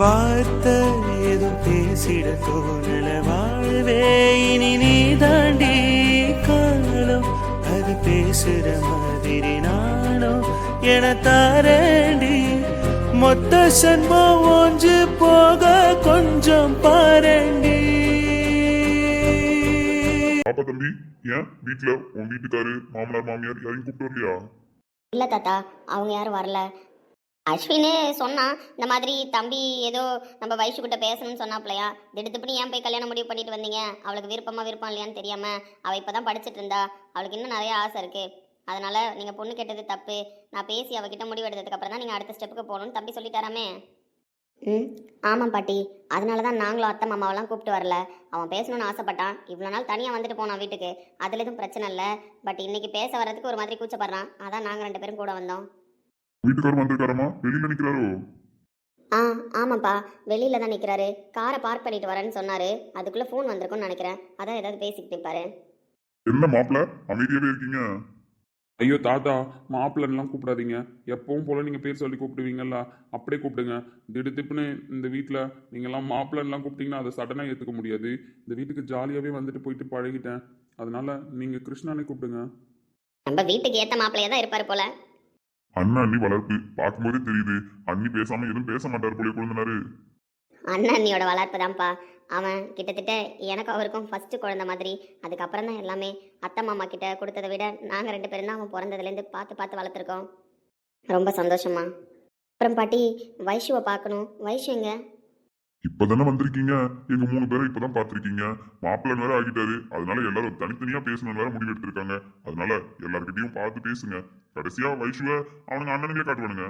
வார்த்தை ஏதும் பேசிட தோணல. வாழ்வே இனி நீ தாண்டி காலம் அது பேசுற மாதிரி நானும் என தாரண்டி. மொத்த சன்மம் ஒன்று போக கொஞ்சம் பாரண்டி. பாப்பா தம்பி ஏன் வீட்ல உன் வீட்டுக்காரு மாமனார் மாமியார் யாரையும் கூப்பிட்டு வரலையா? இல்லை தாத்தா அவங்க யாரும் வரல. அஸ்வினே சொன்னான் இந்த மாதிரி தம்பி ஏதோ நம்ம வயசுக்கிட்ட பேசணும்னு சொன்னாப்லையா? திடுத்துப்படி ஏன் போய் கல்யாணம் முடிவு பண்ணிட்டு வந்தீங்க? அவளுக்கு விருப்பமா விருப்பம் இல்லையான்னு தெரியாம அவள் இப்போ தான் படிச்சுட்டு இருந்தா. அவளுக்கு இன்னும் நிறைய ஆசை இருக்கு. அதனால நீங்கள் பொண்ணு கேட்டது தப்பு. நான் பேசி அவகிட்ட முடிவு எடுத்ததுக்கு அப்புறம் தான் நீங்கள் அடுத்த ஸ்டெப்புக்கு போகணும்னு தம்பி சொல்லிட்டாராமே. ம். ஆமாம் பாட்டி. அதனால தான் நாங்களும் அத்தை மாமாவெல்லாம் கூப்பிட்டு வரல. அவன் பேசணும்னு ஆசைப்பட்டான். இவ்வளோ நாள் தனியாக வந்துட்டு போனான் வீட்டுக்கு. அதில் எதுவும் பிரச்சனை இல்லை. பட் இன்னைக்கு பேச வர்றதுக்கு ஒரு மாதிரி கூச்சப்படுறான். அதான் நாங்கள் ரெண்டு பேரும் கூட வந்தோம். வீட்டுக்காரர் வந்திருக்காரமா வெளியில நிக்கிறாரோ? ஆ ஆமாப்பா. வெளியில தான் நிற்கிறாரு காரை பார்க் பண்ணிட்டு வரேன்னு சொன்னாரு. அதுக்குள்ள ஃபோன் வந்திருக்கும்னு நினைக்கிறேன். அதான் ஏதாவது பேசிக்கிட்டு இருப்பாரு. என்ன மாப்பிள? அமைதியாவே இருக்கீங்க? ஐயோ தாத்தா மாப்பிள்ளன்லாம் கூப்பிடாதீங்க. எப்பவும் போல நீங்கள் பேர் சொல்லி கூப்பிடுவீங்கல்ல. அப்படியே கூப்பிடுங்க. திடுதிப்புன்னு இந்த வீட்டில் நீங்கள்லாம் மாப்பிள்ளன்லாம் கூப்பிட்டீங்கன்னா அதை சடனாக ஏற்றுக்க முடியாது. இந்த வீட்டுக்கு ஜாலியாகவே வந்துட்டு போயிட்டு பழகிட்டேன். அதனால நீங்கள் கிருஷ்ணானே கூப்பிடுங்க. நம்ம வீட்டுக்கு ஏத்த மாப்பிள்ளையா தான் இருப்பாரு போல. அண்ணன் அண்ணி வளர்ப்பு. பார்க்கும்போதே தெரியுது. அண்ணி பேசாம எதுவும் பேச மாட்டார் போல குழந்தனாரு. அண்ணன் அண்ணியோட வளர்ப்பு தான்ப்பா அவன் கிட்டத்தட்ட எனக்கு அவருக்கும் ஃபர்ஸ்ட் குழந்தை மாதிரி. அதுக்கப்புறம் தான் எல்லாமே அத்தை மாமா கிட்ட கொடுத்ததை விட நாங்கள் ரெண்டு பேரும் தான் அவன் பிறந்ததுலேருந்து பார்த்து பார்த்து வளர்த்துருக்கோம். ரொம்ப சந்தோஷமா அப்புறம் பாட்டி வைஷுவை பார்க்கணும். வைஷு எங்க? இப்பதானே வந்திருக்கீங்க? எங்க மூணு பேரை இப்பதான் பாத்திருக்கீங்க மாப்பிள்ளை வேற ஆகிட்டாரு. அதனால எல்லாரும் தனித்தனியா பேசணும் வேற முடிவு எடுத்திருக்காங்க அதனால எல்லார்கிட்டயும் பார்த்து பேசுங்க. கடைசியா வைஷுவ அவனுங்க அண்ணனுங்களே காட்டுவானுங்க.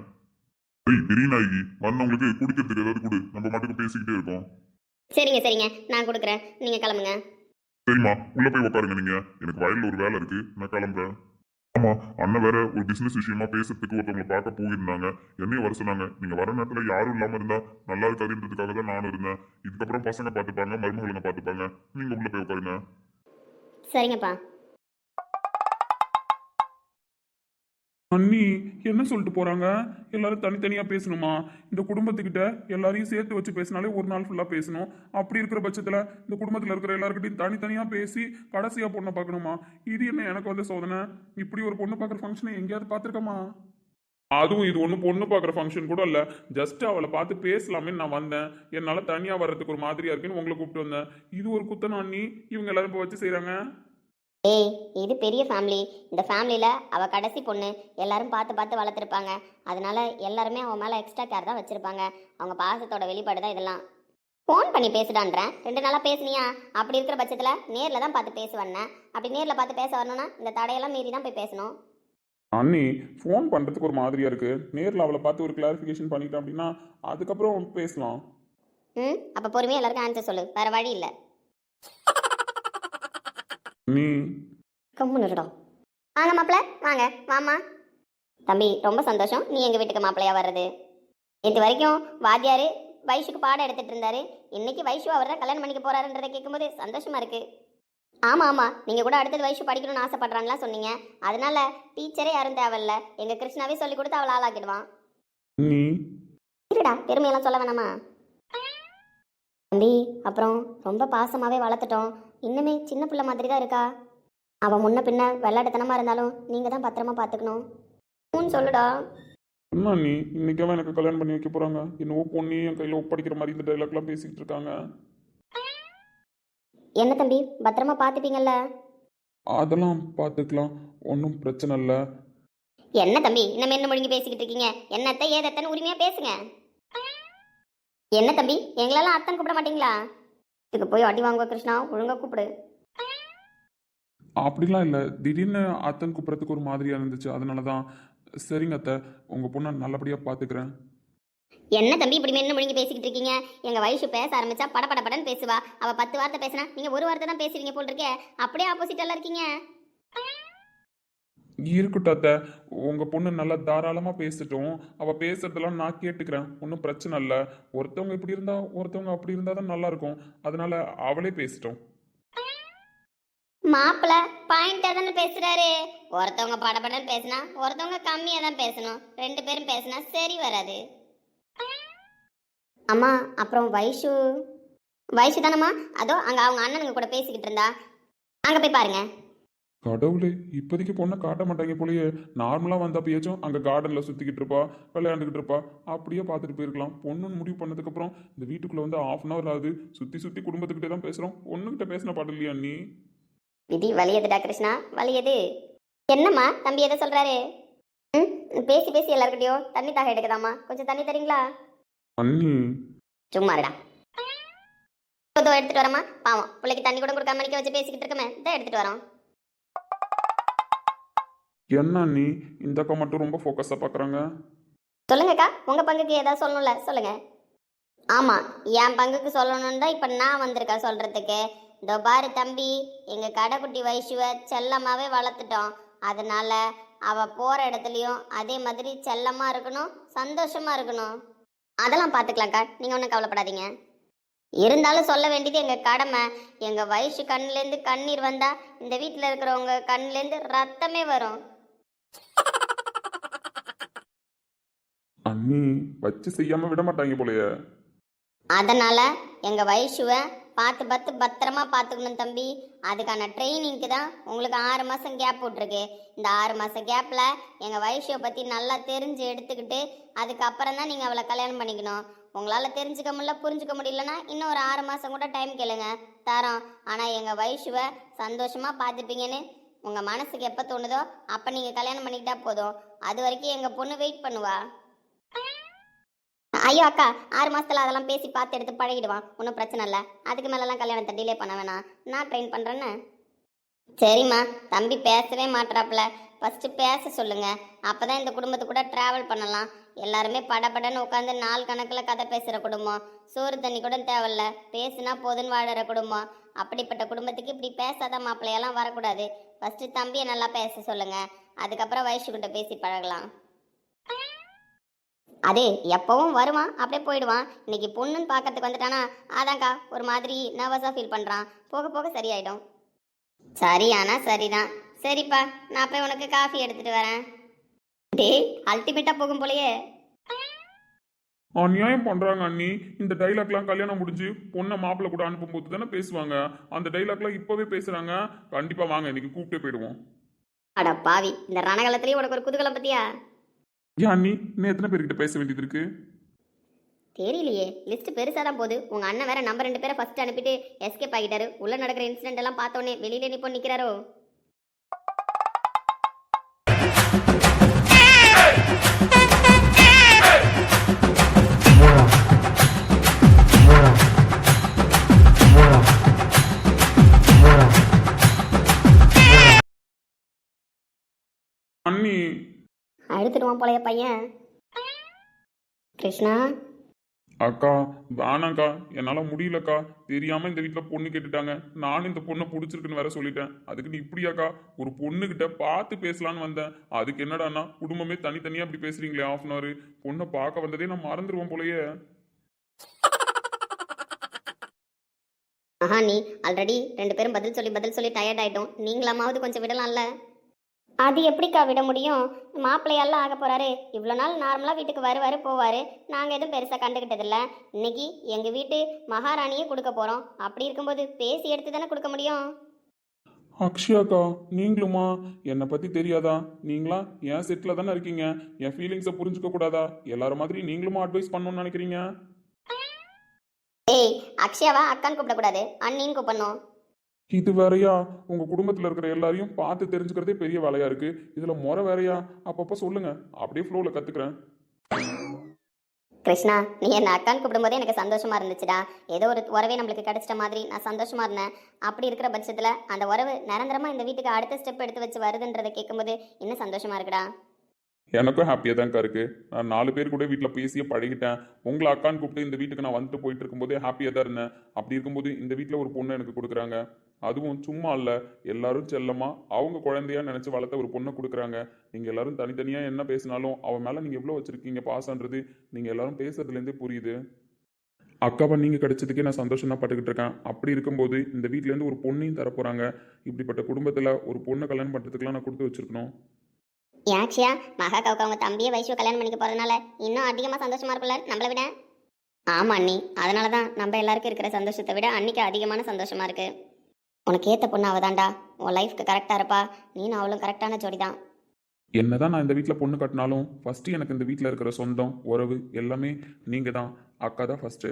சரி பெரிய நாயகி வந்தவங்களுக்கு குடிக்கிறதுக்கு ஏதாவது கொடு. நம்ம மட்டும் பேசிக்கிட்டே இருக்கோம். சரிங்க சரிங்க. நான் கொடுக்குறேன். நீங்கள் கிளம்புங்க. சரிம்மா உள்ள போய் உட்காருங்க நீங்க. எனக்கு வயல்ல ஒரு வேலை இருக்கு. நான் கிளம்புறேன். ஆமா அண்ணன் வேற ஒரு பிசினஸ் விஷயமா பேசுறதுக்கு ஒருத்தவங்களை பார்க்க போயிருந்தாங்க. என்னையும் வர சொன்னாங்க. நீங்க வர நேரத்துல யாரும் இல்லாம இருந்தா நல்லா இருக்காதுன்றதுக்காக தான் நானும் இருந்தேன். இதுக்கப்புறம் பசங்க பார்த்துப்பாங்க மருமகளுங்க பார்த்துப்பாங்க. நீங்க உள்ள போய் உட்காருங்க சரிங்கப்பா. அண்ணி என்ன சொல்லிட்டு போகிறாங்க எல்லாரும் தனித்தனியாக பேசணுமா? இந்த குடும்பத்துக்கிட்ட எல்லாரையும் சேர்த்து வச்சு பேசினாலே ஒரு நாள் ஃபுல்லாக பேசணும். அப்படி இருக்கிற பட்சத்தில் இந்த குடும்பத்தில் இருக்கிற எல்லாருக்கிட்டையும் தனித்தனியாக பேசி கடைசியாக பொண்ணை பார்க்கணுமா? இது என்ன எனக்கு வந்து சோதனை? இப்படி ஒரு பொண்ணு பார்க்குற ஃபங்க்ஷனை எங்கேயாவது பார்த்துருக்கமா? அதுவும் இது ஒன்றும் பொண்ணு பார்க்குற ஃபங்க்ஷன் கூட இல்லை. ஜஸ்ட் அவளை பார்த்து பேசலாமே நான் வந்தேன். என்னால் தனியாக வர்றதுக்கு ஒரு மாதிரியாக இருக்குன்னு உங்களை கூப்பிட்டு வந்தேன். இது ஒரு குத்தன அண்ணி. இவங்க எல்லாரும் இப்போ வச்சு செய்கிறாங்க ஏய் இது பெரிய ஃபேமிலி இந்த ஃபேமிலியில் அவள் கடைசி பொண்ணு. எல்லாரும் பார்த்து பார்த்து வளர்த்துருப்பாங்க. அதனால எல்லாருமே அவன் மேலே எக்ஸ்ட்ரா கேர் தான் வச்சுருப்பாங்க. அவங்க பாசத்தோட வெளிப்பாடு தான் இதெல்லாம். ஃபோன் பண்ணி பேசுடான்றேன். ரெண்டு நாளாக பேசுனியா? அப்படி இருக்கிற பட்சத்தில் நேரில் தான் பார்த்து பேசுவேன்னேன் அப்படி நேரில் பார்த்து பேச வரணும்னா இந்த தடையெல்லாம் மீறி தான் போய் பேசணும். அண்ணி ஃபோன் பண்ணுறதுக்கு ஒரு மாதிரியா இருக்கு. நேரில் அவளை பார்த்து ஒரு கிளாரிஃபிகேஷன் பண்ணிட்டேன் அப்படின்னா அதுக்கப்புறம் பேசலாம். ம் அப்போ பொறுமையாக எல்லாருக்கும் ஆன்சர் சொல்லு. வேறு வழி இல்லை. நீ? கம்முன்னு இருடா வாங்க மாப்பிள்ள வாங்க வாமா தம்பி ரொம்ப சந்தோஷம். நீ எங்கள் வீட்டுக்கு மாப்பிள்ளையா வர்றது? இது வரைக்கும் வாத்தியார் வைஷுக்கு பாடம் எடுத்துட்டு இருந்தாரு. இன்னைக்கு வைஷு அவர் தான் கல்யாணம் பண்ணிக்க போறாருன்றதை கேட்கும்போது சந்தோஷமா இருக்கு. ஆமாம் ஆமாம் நீங்கள் கூட அடுத்தது வைஷு படிக்கணும்னு ஆசைப்படுறான்லாம் சொன்னீங்க. அதனால டீச்சரே யாரும் தேவையில்ல. எங்கள் கிருஷ்ணாவே சொல்லி கொடுத்து அவளை ஆளாக்கிடுவான். இருடா பெருமையெல்லாம் சொல்ல வேணாமா? தம்பி அப்புறம் ரொம்ப பாசமாகவே வளர்த்துட்டோம். இன்னுமே சின்ன பிள்ளை மாதிரி தான் இருக்கா? அவன் முன்ன பின்ன விளையாட்டுத்தனமாக இருந்தாலும் நீங்கள் தான் பத்திரமா பார்த்துக்கணும் ஊன்னு சொல்லுடா. என்ன நீ? இன்னைக்காவது எனக்கு கல்யாணம் பண்ணி வைக்க போகிறாங்க என்னவோ பொண்ணு என் கையில் ஒப்படைக்கிற மாதிரி இந்த டைலாக்லாம் பேசிக்கிட்டு இருக்காங்க. என்ன தம்பி? பத்திரமா பார்த்துப்பீங்கல்ல அதெல்லாம் பார்த்துக்கலாம் ஒன்றும் பிரச்சனை இல்லை. என்ன தம்பி? இன்னும் என்ன முழுங்கி பேசிக்கிட்டு இருக்கீங்க. என்னத்த ஏதத்தன்னு உரிமையாக பேசுங்க. என்ன தம்பி? எங்களெல்லாம் அத்தன் கூப்பிட மாட்டீங்களா? இதுக்கு போய் அடி வாங்குவ கிருஷ்ணா. ஒழுங்கா கூப்பிடு. அப்படிலாம் இல்லை. திடீர்னு அத்தன் கூப்பிட்றதுக்கு ஒரு மாதிரியாக இருந்துச்சு. அதனால தான் சரிங்க அத்தை. உங்கள் பொண்ணை நல்லபடியாக பார்த்துக்கிறேன் என்ன தம்பி இப்படி என்ன முழுங்கி பேசிக்கிட்டு இருக்கீங்க? எங்க வயசு பேச ஆரம்பிச்சா பட பட படன்னு பேசுவா. அவ பத்து வார்த்தை பேசினா நீங்க ஒரு வார்த்தை தான் பேசுவீங்க போல் இருக்கே. அப்படியே ஆப்போசிட் எல்லாம் இருக்கீங்க. இருக்கட்டும் அத்தை. உங்கள் பொண்ணு நல்லா தாராளமாக பேசட்டும். அவள் பேசுறதெல்லாம் நான் கேட்டுக்கிறேன். ஒன்றும் பிரச்சனை இல்லை. ஒருத்தவங்க இப்படி இருந்தா ஒருத்தவங்க அப்படி இருந்தால் தான் நல்லா இருக்கும். அதனால அவளே பேசிட்டோம். மாப்பிள்ள பாயிண்டா தானே பேசுறாரு. ஒருத்தவங்க படபடன்னு பேசினா ஒருத்தவங்க கம்மியா தான் பேசணும். ரெண்டு பேரும் பேசினா சரி வராது. அம்மா அப்புறம் வைஷு. வயசு தானம்மா? அதோ அங்க அவங்க அண்ணனுங்க கூட பேசிக்கிட்டு இருந்தா. அங்க போய் பாருங்க. கடவுளே இப்போதைக்கு பொண்ணை காட்ட மாட்டாங்க போலயே. நார்மலாக வந்தப்பயாச்சும் அங்கே கார்டனில் சுற்றிக்கிட்டு இருப்பா விளையாண்டுக்கிட்டு இருப்பா. அப்படியே பார்த்துட்டு போயிருக்கலாம். பொண்ணுன்னு முடிவு பண்ணதுக்கப்புறம் இந்த வீட்டுக்குள்ளே வந்து ஆஃப் அன் ஹவர் ஆகுது. சுற்றி சுற்றி குடும்பத்துக்கிட்டே தான் பேசுகிறோம் பொண்ணுக்கிட்ட பேசின பாட்டு இல்லையா நீ? விதி வலியதுடா கிருஷ்ணா? வலியது என்னம்மா தம்பி எதை சொல்றாரு? ம் பேசி பேசி எல்லாருக்கிட்டையும் தண்ணி தாக எடுக்குதாம்மா. கொஞ்சம் தண்ணி தரீங்களா? அண்ணி சும்மா இருடா. இதோ எடுத்துட்டு வரமா பாவம் பிள்ளைக்கு தண்ணி கூட கொடுக்காம நிக்க வச்சு பேசிக்கிட்டு இருக்கமே. இதை எடுத்துட்டு வரோம். என்ன நீ இந்த அக்கா மட்டும் ரொம்ப ஃபோக்கஸாக பார்க்குறாங்க சொல்லுங்கக்கா உங்கள் பங்குக்கு ஏதாவது சொல்லணும்ல? சொல்லுங்க. ஆமாம் என் பங்குக்கு சொல்லணும்னு தான் இப்போ நான் வந்திருக்கேன் சொல்கிறதுக்கு இதோ பாரு தம்பி எங்கள் கடைக்குட்டி வைஷுவை செல்லமாகவே வளர்த்துட்டோம். அதனால அவள் போகிற இடத்துலையும் அதே மாதிரி செல்லமாக இருக்கணும் சந்தோஷமாக இருக்கணும். அதெல்லாம் பார்த்துக்கலாம்க்கா நீங்கள் ஒன்றும் கவலைப்படாதீங்க. இருந்தாலும் சொல்ல வேண்டியது எங்கள் கடமை. எங்கள் வயசு கண்ணுலேருந்து கண்ணீர் வந்தால் இந்த வீட்டில் இருக்கிறவங்க கண்ணுலேருந்து ரத்தமே வரும். அண்ணி வச்சு செய்யாம விட மாட்டாங்க போலயே. அதனால எங்க வயசுவை பார்த்து பார்த்து பத்திரமா பார்த்துக்கணும் தம்பி. அதுக்கான ட்ரைனிங்க்கு தான் உங்களுக்கு ஆறு மாசம் கேப் விட்ருக்கு இந்த ஆறு மாசம் கேப்ல எங்க வயசுவை பத்தி நல்லா தெரிஞ்சு எடுத்துக்கிட்டு அதுக்கப்புறம் தான் நீங்க அவளை கல்யாணம் பண்ணிக்கணும். உங்களால தெரிஞ்சுக்க முடியல புரிஞ்சுக்க முடியலன்னா இன்னும் ஒரு ஆறு மாதம் கூட டைம் கேளுங்க. தரோம். ஆனால் எங்க வயசுவை சந்தோஷமா பார்த்துப்பீங்கன்னு உங்கள் மனசுக்கு எப்போ தோணுதோ அப்போ நீங்கள் கல்யாணம் பண்ணிக்கிட்டா போதும். அது வரைக்கும் எங்கள் பொண்ணு வெயிட் பண்ணுவா. ஐயோ அக்கா ஆறு மாதத்தில் அதெல்லாம் பேசி பார்த்து எடுத்து பழகிடுவான். ஒன்றும் பிரச்சனை இல்லை. அதுக்கு மேலெலாம் கல்யாணத்தை டிலே பண்ண வேணாம். நான் ட்ரெயின் பண்ணுறேன்னு சரிம்மா தம்பி பேசவே மாட்றாப்புல. ஃபஸ்ட்டு பேச சொல்லுங்கள் அப்போ தான் இந்த குடும்பத்து கூட ட்ராவல் பண்ணலாம். எல்லாருமே படபடன்னு உட்காந்து நாள் கணக்கில் கதை பேசுகிற குடும்பம். சோறு தண்ணி கூட தேவையில்ல. பேசுனா போதுன்னு வாழற குடும்பம். அப்படிப்பட்ட குடும்பத்துக்கு இப்படி பேசாத மாப்பிள்ளையெல்லாம் வரக்கூடாது. ஃபஸ்ட்டு தம்பியை நல்லா பேச சொல்லுங்க. அதுக்கப்புறம் வயசுக்கிட்ட பேசி பழகலாம். அது எப்பவும் வருவான் அப்படியே போயிடுவான். இன்னைக்கு பொண்ணுன்னு பார்க்கறதுக்கு வந்துட்டானா அதான்க்கா ஒரு மாதிரி நர்வஸாக ஃபீல் பண்ணுறான் போக போக சரியாயிடும். சரியானா சரிதான். சரிப்பா நான் போய் உனக்கு காஃபி எடுத்துட்டு வரேன். டேய் அல்டிமேட்டாக போகும் போலயே. அநியாயம் பண்றாங்க அண்ணி. இந்த டைலாக்லாம் கல்யாணம் முடிஞ்சு பொண்ணை மாப்பிள்ளை கூட அனுப்பும்போது தானே பேசுவாங்க. அந்த டைலாக்லாம் இப்பவே பேசுறாங்க. கண்டிப்பா வாங்க இன்னைக்கு கூப்பிட்டே போயிடுவோம். அட பாவி இந்த ரணகலத்திலேயே உனக்கு ஒரு குதூகலம் பத்தியா? ஏன் அண்ணி இன்னும் எத்தனை பேர்கிட்ட பேச வேண்டியது இருக்கு? தெரியலையே லிஸ்ட் பெருசாக தான் போகுது. உங்கள் அண்ணன் வேற நம்ம ரெண்டு பேரை ஃபர்ஸ்ட் அனுப்பிட்டு எஸ்கேப் ஆகிட்டாரு. உள்ள நடக்கிற இன்சிடென்ட் எல்லாம் பார்த்தோன்னே வெளியில நிப்போ நிற்கிறாரோ அழுத்துடுவான் போலயே பையன். கிருஷ்ணா? அக்கா வேணாக்கா என்னால முடியலக்கா. தெரியாம இந்த வீட்ல பொண்ணு கேட்டுட்டாங்க. நானும் இந்த பொண்ணை பிடிச்சிருக்குன்னு வேற சொல்லிட்டேன். அதுக்கு நீ இப்படியாக்கா? ஒரு பொண்ணுகிட்ட பார்த்து பேசலான்னு வந்தேன். அதுக்கு என்னடான்னா குடும்பமே தனித்தனியா அப்படி பேசுறீங்களே ஆஃப் அன் அவர் பொண்ணை பார்க்க வந்ததே நான் மறந்துடுவோம் போலயே. ஆஹா நீ ஆல்ரெடி ரெண்டு பேரும் பதில் சொல்லி பதில் சொல்லி டயர்ட் ஆயிட்டோம். நீங்களாமாவது கொஞ்சம் விடலாம்ல? அது எப்படிக்கா விட முடியும்? மாப்பிள்ளையெல்லாம் ஆக போறாரு. இவ்வளோ நாள் நார்மலாக வீட்டுக்கு வருவார் போவார். நாங்கள் எதுவும் பெருசாக கண்டுக்கிட்டதில்ல இன்னைக்கு எங்கள் வீட்டு மகாராணியே கொடுக்க போகிறோம் அப்படி இருக்கும்போது பேசி எடுத்து தானே கொடுக்க முடியும்? அக்ஷயாக்கா நீங்களுமா? என்னை பத்தி தெரியாதா? நீங்களா? என் செட்டில் தானே இருக்கீங்க? என் ஃபீலிங்ஸை புரிஞ்சுக்க கூடாதா? எல்லாரும் மாதிரி நீங்களுமா அட்வைஸ் பண்ணணும்னு நினைக்கிறீங்க? ஏய் அக்ஷயாவா அக்கான்னு கூப்பிடக்கூடாது அண்ணின்னு கூப்பிடணும். இது வேறையா? உங்க குடும்பத்துல இருக்கிற எல்லாரையும் பார்த்து தெரிஞ்சுக்கிறதே பெரிய வேலையா இருக்கு. இதுல முறை வேறையா? அப்பப்ப சொல்லுங்க. அப்படியே ஃப்ளோல கத்துக்கிறேன். கிருஷ்ணா நீ என்ன அக்கான்னு கூப்பிடும்போதே எனக்கு சந்தோஷமா இருந்துச்சுடா. ஏதோ ஒரு உறவே நம்மளுக்கு கிடைச்சிட்ட மாதிரி நான் சந்தோஷமா இருந்தேன். அப்படி இருக்கிற பட்சத்தில் அந்த உறவு நிரந்தரமா இந்த வீட்டுக்கு அடுத்த ஸ்டெப் எடுத்து வச்சு வருதுன்றதை கேட்கும்போது இன்னும் சந்தோஷமா இருக்குடா. எனக்கும் ஹாப்பியாக தான்க்கா இருக்கு. நான் நாலு பேர் கூட வீட்டில் பேசியே பழகிட்டேன். உங்களை அக்கான்னு கூப்பிட்டு இந்த வீட்டுக்கு நான் வந்துட்டு போயிட்டு இருக்கும்போதே ஹாப்பியாக தான் இருந்தேன். அப்படி இருக்கும்போது இந்த வீட்டில் ஒரு பொண்ணு எனக்கு கொடுக்குறாங்க. அதுவும் சும்மா இல்லை எல்லாரும் செல்லமா அவங்க குழந்தையா நினச்சி வளர்த்த ஒரு பொண்ணை கொடுக்குறாங்க. நீங்கள் எல்லாரும் தனித்தனியாக என்ன பேசினாலும் அவன் மேலே நீங்கள் எவ்வளோ வச்சுருக்கீங்க பாசன்றது நீங்கள் எல்லாரும் பேசுறதுலேருந்தே புரியுது. அக்காவை நீங்கள் கிடைச்சதுக்கே நான் சந்தோஷம் தான் பட்டுக்கிட்டு இருக்கேன். அப்படி இருக்கும்போது இந்த வீட்டிலேருந்து ஒரு பொண்ணையும் தரப்போகிறாங்க இப்படிப்பட்ட குடும்பத்தில் ஒரு பொண்ணை கல்யாணம் பண்ணுறதுக்கெலாம் நான் கொடுத்து வச்சிருக்கணும். அக்ஷயா மகாக்காவுக்கு அவங்க தம்பியை வயசு கல்யாணம் பண்ணிக்க போறதுனால இன்னும் அதிகமா சந்தோஷமா இருக்குல்ல நம்மளை விட. ஆமா அண்ணி. அதனால தான் நம்ம எல்லாருக்கும் இருக்கிற சந்தோஷத்தை விட அன்னிக்கு அதிகமான சந்தோஷமா இருக்கு. உனக்கு ஏத்த பொண்ணு அவதான்டா. உன் லைஃப்க்கு கரெக்டா இருப்பா. நீனும் அவளும் கரெக்டான ஜோடி தான் என்னதான் நான் இந்த வீட்டில் பொண்ணு கட்டினாலும் ஃபஸ்ட்டு எனக்கு இந்த வீட்டில் இருக்கிற சொந்தம் உறவு எல்லாமே நீங்கள் தான் அக்கா தான் ஃபஸ்ட்டு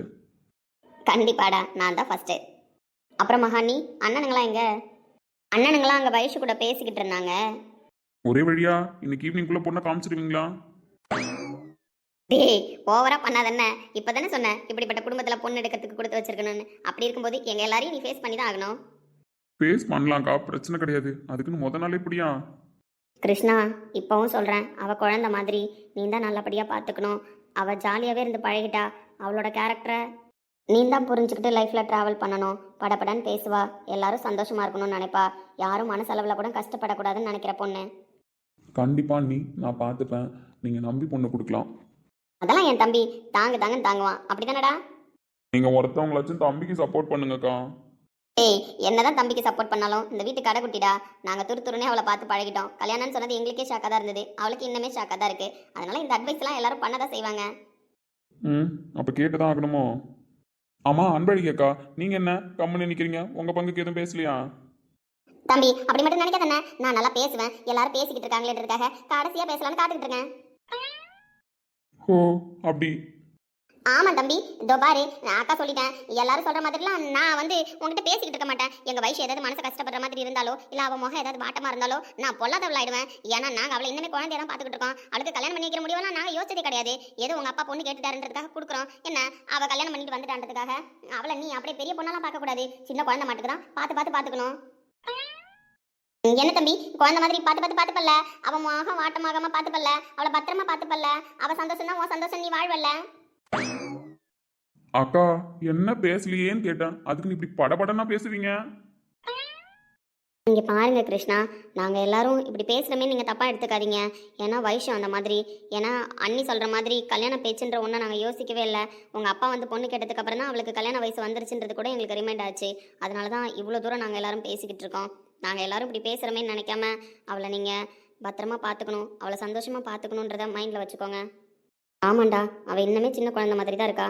கண்டிப்பாடா நான் தான் ஃபர்ஸ்ட் அப்புறம் மகாணி அண்ணனுங்களாம் எங்க? அண்ணனுங்களாம் அங்க வயசு கூட பேசிக்கிட்டு இருந்தாங்க. ஒரே வழியா இன்னைக்கு ஈவினிங்குள்ளே பொண்ணை காமிச்சிடுவீங்களா டேய் ஓவரா பண்ணாதண்ணே. இப்பதானே சொன்னேன் இப்படிப்பட்ட குடும்பத்துல பொண்ணு எடுக்கிறதுக்கு கொடுத்து வச்சிருக்கணும்னு. அப்படி இருக்கும்போது எங்க எல்லாரையும் நீ ஃபேஸ் பண்ணி தான் ஆகணும். ஃபேஸ் பண்ணலாம்க்கா பிரச்சனை கிடையாது. அதுக்குன்னு முத நாள் எப்படியா? கிருஷ்ணா இப்பவும் சொல்றேன் அவ குழந்தை மாதிரி நீ தான் நல்லபடியா பாத்துக்கணும். அவ ஜாலியாவே இருந்து பழகிட்டா அவளோட கேரக்டரை நீ தான் புரிஞ்சுக்கிட்டு லைஃப்ல டிராவல் பண்ணணும். படபடன்னு பேசுவா. எல்லாரும் சந்தோஷமா இருக்கணும்னு நினைப்பா. யாரும் மனசளவுல கூட கஷ்டப்படக்கூடாதுன்னு நினைக்கிற பொண்ணு. கண்டிப்பாக நீ நான் பார்த்துப்பேன். நீங்கள் நம்பி பொண்ணு கொடுக்கலாம். அதெல்லாம் என் தம்பி. தாங்கு தாங்கன்னு தாங்குவான். அப்படிதானடா? நீங்கள் ஒருத்தவங்களாச்சும் தம்பிக்கு சப்போர்ட் பண்ணுங்கக்கா. ஏய் என்னதான் தம்பிக்கு சப்போர்ட் பண்ணாலும் இந்த வீட்டு கடை குட்டிடா. நாங்க துரு துருனே அவளை பார்த்து பழகிட்டோம். கல்யாணம்னு சொன்னது எங்களுக்கே ஷாக்கா தான் இருந்தது. அவளுக்கு இன்னுமே ஷாக்கா தான் இருக்கு. அதனால இந்த அட்வைஸ் எல்லாம் எல்லாரும் பண்ணதான் செய்வாங்க. ம் அப்போ கேட்டு தான் ஆகணுமோ? ஆமாம் அன்பழகியக்கா நீங்கள் என்ன? கம்முன்னு நிற்கிறீங்க உங்கள் பங்குக்கு எதுவும் பேசலையா? தம்பி அப்படி மட்டும் நினைக்காதண்ணே நான் நல்லா பேசுவேன். எல்லாரும் பேசிக்கிட்டு இருக்காங்களேன்றதுக்காக கடைசியா பேசலாம்னு காத்துக்கிட்டு இருக்கேன். ஓ அப்படி. ஆமா தம்பி. இதோ பாரு நான் அக்கா சொல்லிட்டேன். எல்லாரும் சொல்ற மாதிரிலாம் நான் வந்து உங்ககிட்ட பேசிக்கிட்டு இருக்க மாட்டேன். எங்க வயசு ஏதாவது மனசு கஷ்டப்படுற மாதிரி இருந்தாலோ இல்ல அவ முகம் ஏதாவது வாட்டமா இருந்தாலோ நான் பொல்லாதவளாயிடுவேன். ஏன்னா நாங்க அவளை இன்னுமே குழந்தைய தான் பாத்துக்கிட்டு இருக்கோம். அவளுக்கு கல்யாணம் பண்ணி வைக்கிற முடியும்லாம் நாங்க யோசிச்சதே கிடையாது. ஏதோ உங்க அப்பா பொண்ணு கேட்டுட்டாருன்றதுக்காக கொடுக்குறோம். என்ன அவ கல்யாணம் பண்ணிட்டு வந்துட்டான்றதுக்காக? அவளை நீ அப்படியே பெரிய பொண்ணெல்லாம் பார்க்க கூடாது சின்ன குழந்தை மாட்டுக்கு தான் பார்த்து பார்த்து பாத்துக்கணும் என்ன தம்பி குழந்தை மாதிரி பார்த்து பார்த்து பார்த்துப்பல்ல? அவ முகம் வாட்டமாகாம பார்த்துப்பல்ல? அவளை பத்திரமா பார்த்துப்பல்ல? அவ சந்தோஷம் தான் உன் சந்தோஷம் நீ வாழ்வல்ல? அக்கா என்ன பேசலையேன்னு கேட்டேன். அதுக்கு நீ இப்படி படபடன்னா பேசுவீங்க? இங்கே பாருங்க கிருஷ்ணா நாங்கள் எல்லாரும் இப்படி பேசுகிறமே நீங்கள் தப்பாக எடுத்துக்காதீங்க. ஏன்னா வயசு அந்த மாதிரி ஏன்னா அண்ணி சொல்கிற மாதிரி கல்யாண பேச்சுன்ற ஒன்றை நாங்கள் யோசிக்கவே இல்லை. உங்கள் அப்பா வந்து பொண்ணு கேட்டதுக்கு அப்புறம் தான் அவளுக்கு கல்யாண வயசு வந்துருச்சுன்றது கூட எங்களுக்கு ரிமைண்ட் ஆச்சு. அதனால தான் இவ்வளோ தூரம் நாங்கள் எல்லாரும் பேசிக்கிட்டு இருக்கோம். நாங்கள் எல்லாரும் இப்படி பேசுகிறோமே நினைக்காம அவளை நீங்கள் பத்திரமா பார்த்துக்கணும் அவளை சந்தோஷமாக பார்த்துக்கணுன்றத மைண்டில் வச்சுக்கோங்க. ஆமாண்டா அவள் இன்னுமே சின்ன குழந்தை மாதிரி தான் இருக்கா.